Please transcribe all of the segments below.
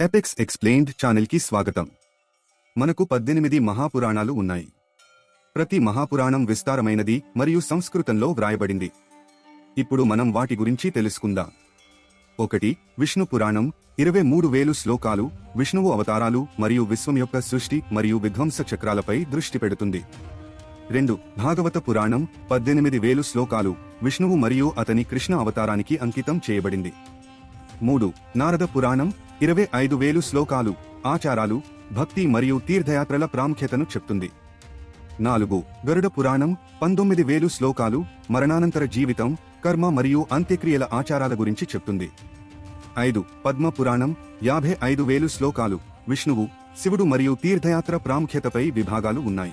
Apex explained ఛానల్కి స్వాగతం. మనకు పద్దెనిమిది మహాపురాణాలు ఉన్నాయి. ప్రతి మహాపురాణం విస్తారమైనది మరియు సంస్కృతంలో వ్రాయబడింది. ఇప్పుడు మనం వాటి గురించి తెలుసుకుందాం. ఒకటి విష్ణు పురాణం ఇరవై మూడు వేలు శ్లోకాలు విష్ణువు అవతారాలు మరియు విశ్వం యొక్క సృష్టి మరియు విధ్వంస చక్రాలపై దృష్టి పెడుతుంది. రెండు భాగవత పురాణం పద్దెనిమిది వేలు శ్లోకాలు విష్ణువు మరియు అతని కృష్ణ అవతారానికి అంకితం చేయబడింది. మూడు నారద పురాణం ఇరవై ఐదు వేలు శ్లోకాలు ఆచారాలు భక్తి మరియు తీర్థయాత్రల ప్రాముఖ్యతను చెప్తుంది. నాలుగు గరుడ పురాణం పంతొమ్మిది వేలు శ్లోకాలు మరణానంతర జీవితం కర్మ మరియు అంత్యక్రియల ఆచారాల గురించి చెప్తుంది. ఐదు పద్మ పురాణం యాభై ఐదు వేలు శ్లోకాలు విష్ణువు శివుడు మరియు తీర్థయాత్ర ప్రాముఖ్యతపై విభాగాలు ఉన్నాయి.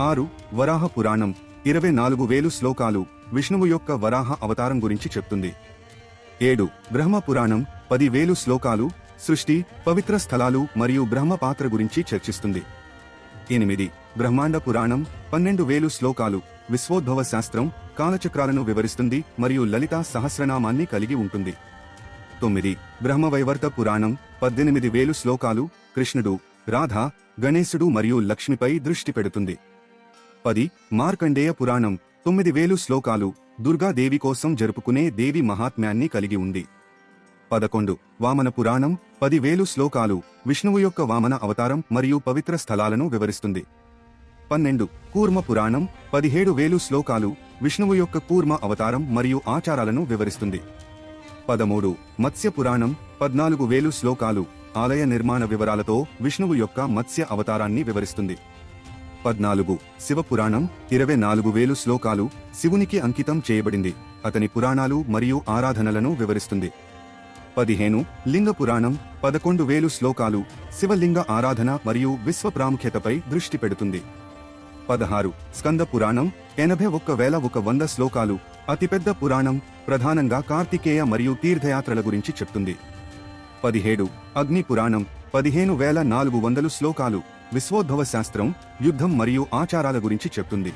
ఆరు వరాహ పురాణం ఇరవై నాలుగు వేలు శ్లోకాలు విష్ణువు యొక్క వరాహ అవతారం గురించి చెప్తుంది. ఏడు బ్రహ్మ పురాణం పది వేలు శ్లోకాలు సృష్టి పవిత్ర స్థలాలు మరియు బ్రహ్మ పాత్ర గురించి చర్చిస్తుంది. ఎనిమిది బ్రహ్మాండ పురాణం పన్నెండు వేలు శ్లోకాలు విశ్వోద్భవ శాస్త్రం కాలచక్రాలను వివరిస్తుంది మరియు లలితా సహస్రనామాన్ని కలిగి ఉంటుంది. తొమ్మిది బ్రహ్మవైవర్త పురాణం పద్దెనిమిది వేలు శ్లోకాలు కృష్ణుడు రాధ గణేశుడు మరియు లక్ష్మిపై దృష్టి పెడుతుంది. పది మార్కండేయ పురాణం తొమ్మిది వేలు శ్లోకాలు దుర్గాదేవి కోసం జరుపుకునే దేవి మహాత్మ్యాన్ని కలిగి ఉంది. పదకొండు. వామన పురాణం పదివేలు శ్లోకాలు విష్ణువు యొక్క వామన అవతారం మరియు పవిత్ర స్థలాలను వివరిస్తుంది. పన్నెండు. కూర్మ పురాణం పదిహేడు వేలు శ్లోకాలు విష్ణువు యొక్క కూర్మ అవతారం మరియు ఆచారాలను వివరిస్తుంది. పదమూడు. మత్స్య పురాణం పద్నాలుగు వేలు శ్లోకాలు ఆలయ నిర్మాణ వివరాలతో విష్ణువు యొక్క మత్స్య అవతారాన్ని వివరిస్తుంది. పద్నాలుగు శివపురాణం ఇరవై నాలుగు వేలు శ్లోకాలు శివునికి అంకితం చేయబడింది. అతని పురాణాలు మరియు ఆరాధనలను వివరిస్తుంది. పదిహేను లింగ పురాణం పదకొండు వేలు శ్లోకాలు శివలింగ ఆరాధన మరియు విశ్వ ప్రాముఖ్యతపై దృష్టి పెడుతుంది. పదహారు స్కంద పురాణం ఎనభై ఒక్క వేల ఒక వంద శ్లోకాలు అతిపెద్ద పురాణం ప్రధానంగా కార్తికేయ మరియు తీర్థయాత్రల గురించి చెప్తుంది. పదిహేడు అగ్ని పురాణం పదిహేను వేల నాలుగు వందలు శ్లోకాలు విశ్వోద్భవ శాస్త్రం యుద్ధం మరియు ఆచారాల గురించి చెప్తుంది.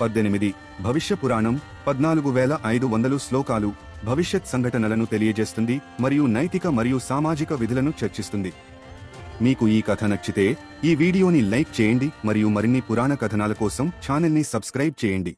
పద్దెనిమిది భవిష్య పురాణం పద్నాలుగు వేల ఐదు వందలు శ్లోకాలు భవిష్యత్ సంఘటనలను తెలియజేస్తుంది మరియు నైతిక మరియు సామాజిక విధులను చర్చిస్తుంది. మీకు ఈ కథ నచ్చితే ఈ వీడియోని లైక్ చేయండి మరియు మరిన్ని పురాణ కథనాల కోసం ఛానల్ని సబ్స్క్రైబ్ చేయండి.